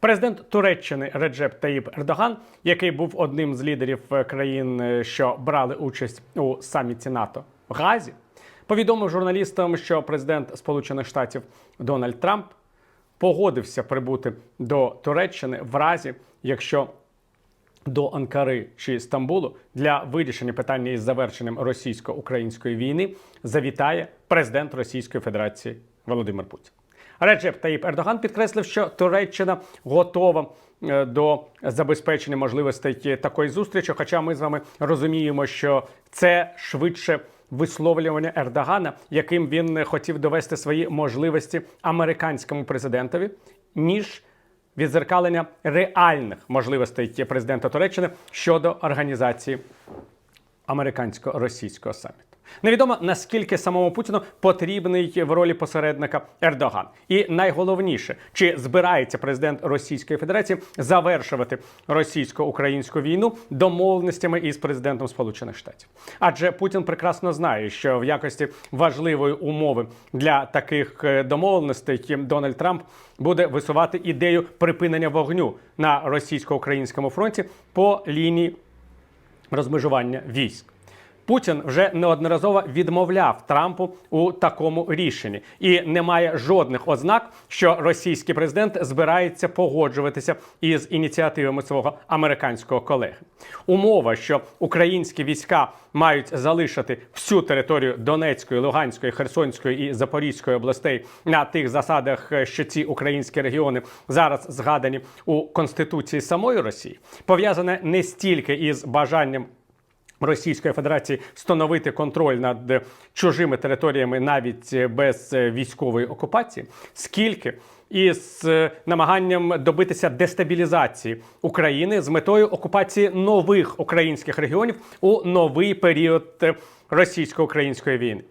Президент Туреччини Реджеп Таїп Ердоган, який був одним з лідерів е, країн, е, що брали участь у саміті НАТО в Газі, повідомив журналістам, що президент Сполучених Штатів Дональд Трамп погодився прибути до Туреччини в разі, якщо до Анкари чи Стамбулу для вирішення питання із завершенням російсько-української війни завітає президент Російської Федерації Володимир Путін. Реджеп Таїп Ердоган підкреслив, що Туреччина готова е, до забезпечення можливостей такої зустрічі. Хоча ми з вами розуміємо, що це швидше висловлювання Ердогана, яким він хотів довести свої можливості американському президентові, ніж відзеркалення реальних можливостей президента Туреччини щодо організації американсько-російського саміту. Невідомо наскільки самому Путіну потрібний в ролі посередника Ердоган, і найголовніше, чи збирається президент Російської Федерації завершувати російсько-українську війну домовленостями із президентом Сполучених Штатів. Адже Путін прекрасно знає, що в якості важливої умови для таких е, домовленостей Дональд Трамп буде висувати ідею припинення вогню на російсько-українському фронті по лінії розмежування військ. Путін вже неодноразово відмовляв Трампу у такому рішенні, і немає жодних ознак, що російський президент збирається погоджуватися із ініціативами свого американського колеги. Умова, що українські війська мають залишити всю територію Донецької, Луганської, Херсонської і Запорізької областей на тих засадах, що ці українські регіони зараз згадані у конституції самої Росії, пов'язане не стільки із бажанням. Російської Федерації встановити контроль над чужими територіями навіть е, без е, військової окупації, скільки із е, намаганням добитися дестабілізації України з метою окупації нових українських регіонів у новий період російсько-української війни.